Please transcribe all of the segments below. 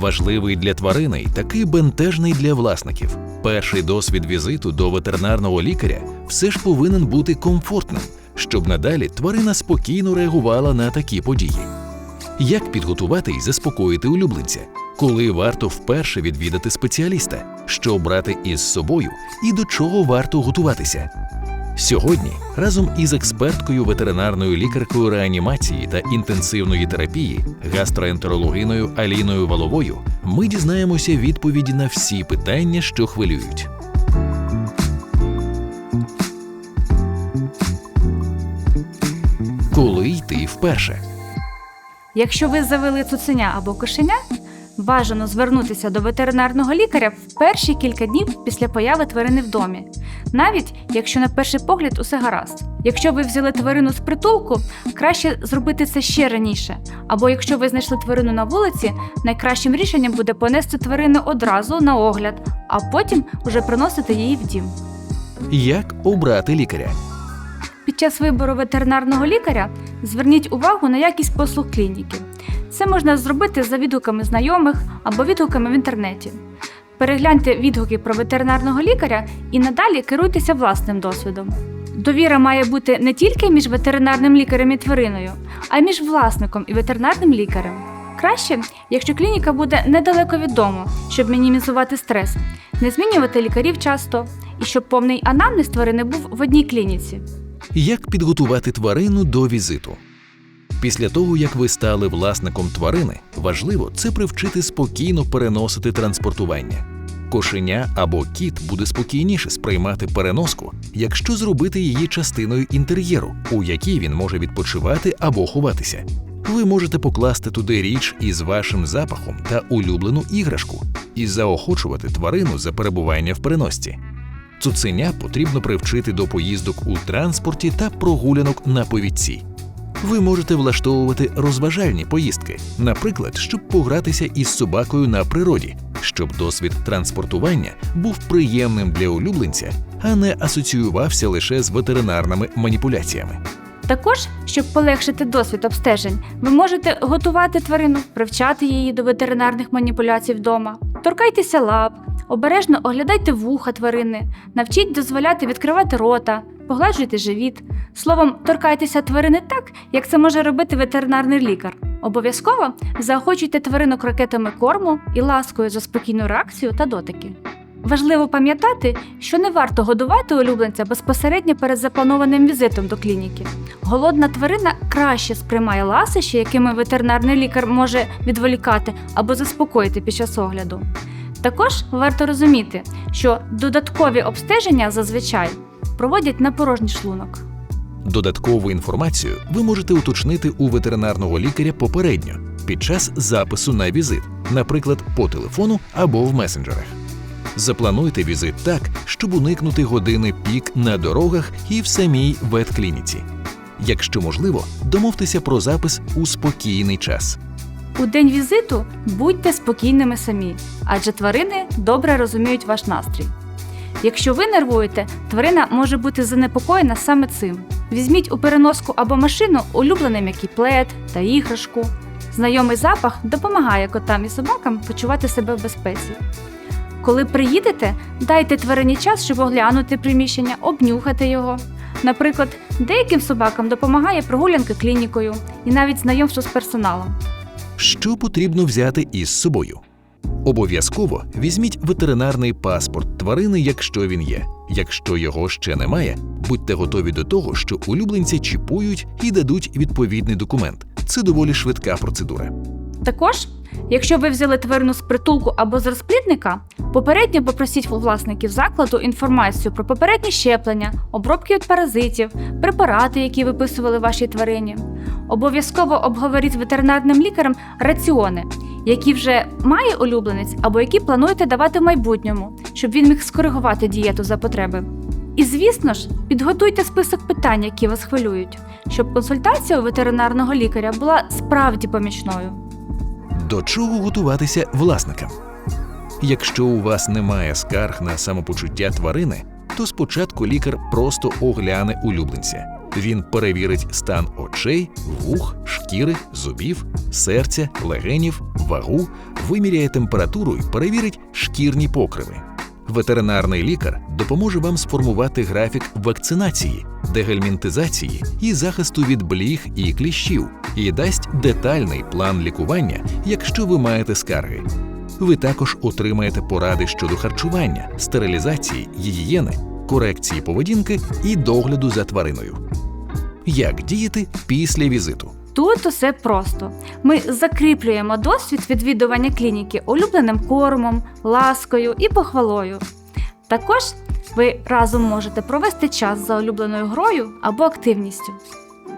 Важливий для тварини такий бентежний для власників. Перший досвід візиту до ветеринарного лікаря все ж повинен бути комфортним, щоб надалі тварина спокійно реагувала на такі події. Як підготувати і заспокоїти улюбленця? Коли варто вперше відвідати спеціаліста, що брати із собою і до чого варто готуватися? Сьогодні разом із експерткою ветеринарною лікаркою реанімації та інтенсивної терапії, гастроентерологиною Аліною Валовою, ми дізнаємося відповіді на всі питання, що хвилюють. Коли йти вперше? Якщо ви завели цуценя або кошеня, бажано звернутися до ветеринарного лікаря в перші кілька днів після появи тварини в домі, навіть якщо на перший погляд усе гаразд. Якщо ви взяли тварину з притулку, краще зробити це ще раніше. Або якщо ви знайшли тварину на вулиці, найкращим рішенням буде понести тварину одразу на огляд, а потім уже приносити її в дім. Як обрати лікаря? Під час вибору ветеринарного лікаря зверніть увагу на якість послуг клініки. Це можна зробити за відгуками знайомих або відгуками в інтернеті. Перегляньте відгуки про ветеринарного лікаря і надалі керуйтеся власним досвідом. Довіра має бути не тільки між ветеринарним лікарем і твариною, а й між власником і ветеринарним лікарем. Краще, якщо клініка буде недалеко від дому, щоб мінімізувати стрес, не змінювати лікарів часто і щоб повний анамнез тварини був в одній клініці. Як підготувати тварину до візиту? Після того, як ви стали власником тварини, важливо це привчити спокійно переносити транспортування. Кошеня або кіт буде спокійніше сприймати переноску, якщо зробити її частиною інтер'єру, у якій він може відпочивати або ховатися. Ви можете покласти туди річ із вашим запахом та улюблену іграшку і заохочувати тварину за перебування в переносці. Цуценя потрібно привчити до поїздок у транспорті та прогулянок на повідці. Ви можете влаштовувати розважальні поїздки, наприклад, щоб погратися із собакою на природі, щоб досвід транспортування був приємним для улюбленця, а не асоціювався лише з ветеринарними маніпуляціями. Також, щоб полегшити досвід обстежень, ви можете готувати тварину, привчати її до ветеринарних маніпуляцій вдома. Торкайтеся лап, обережно оглядайте вуха тварини, навчіть дозволяти відкривати рота, погладжуйте живіт. Словом, торкайтеся тварини так, як це може робити ветеринарний лікар. Обов'язково заохочуйте тварину крокетами корму і ласкою за спокійну реакцію та дотики. Важливо пам'ятати, що не варто годувати улюбленця безпосередньо перед запланованим візитом до клініки. Голодна тварина краще сприймає ласощі, якими ветеринарний лікар може відволікати або заспокоїти під час огляду. Також варто розуміти, що додаткові обстеження зазвичай проводять на порожній шлунок. Додаткову інформацію ви можете уточнити у ветеринарного лікаря попередньо під час запису на візит, наприклад, по телефону або в месенджерах. Заплануйте візит так, щоб уникнути години пік на дорогах і в самій ветклініці. Якщо можливо, домовтеся про запис у спокійний час. У день візиту будьте спокійними самі, адже тварини добре розуміють ваш настрій. Якщо ви нервуєте, тварина може бути занепокоєна саме цим. Візьміть у переноску або машину улюблений м'який плед та іграшку. Знайомий запах допомагає котам і собакам почувати себе в безпеці. Коли приїдете, дайте тварині час, щоб оглянути приміщення, обнюхати його. Наприклад, деяким собакам допомагає прогулянки клінікою і навіть знайомство з персоналом. Що потрібно взяти із собою? Обов'язково візьміть ветеринарний паспорт тварини, якщо він є. Якщо його ще немає, будьте готові до того, що улюбленця чіпують і дадуть відповідний документ. Це доволі швидка процедура. Також, якщо ви взяли тварину з притулку або з розплідника, попередньо попросіть у власників закладу інформацію про попередні щеплення, обробки від паразитів, препарати, які виписували вашій тварині. Обов'язково обговоріть з ветеринарним лікарем раціони, які вже має улюбленець або які плануєте давати в майбутньому, щоб він міг скоригувати дієту за потреби. І звісно ж, підготуйте список питань, які вас хвилюють, щоб консультація у ветеринарного лікаря була справді помічною. До чого готуватися власникам? Якщо у вас немає скарг на самопочуття тварини, то спочатку лікар просто огляне улюбленця. Він перевірить стан очей, вух, шкіри, зубів, серця, легенів, вагу, виміряє температуру і перевірить шкірні покриви. Ветеринарний лікар допоможе вам сформувати графік вакцинації, дегельмінтизації і захисту від бліг і кліщів, і дасть детальний план лікування, якщо ви маєте скарги. Ви також отримаєте поради щодо харчування, стерилізації, гігієни, корекції поведінки і догляду за твариною. Як діяти після візиту? Тут усе просто. Ми закріплюємо досвід відвідування клініки улюбленим кормом, ласкою і похвалою. Також ви разом можете провести час за улюбленою грою або активністю.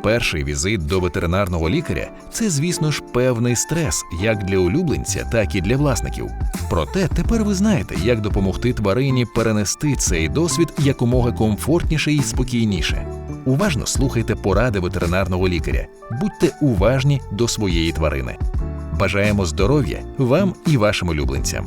Перший візит до ветеринарного лікаря це, звісно ж, певний стрес як для улюбленця, так і для власників. Проте тепер ви знаєте, як допомогти тварині перенести цей досвід якомога комфортніше і спокійніше. Уважно слухайте поради ветеринарного лікаря, будьте уважні до своєї тварини. Бажаємо здоров'я вам і вашим улюбленцям.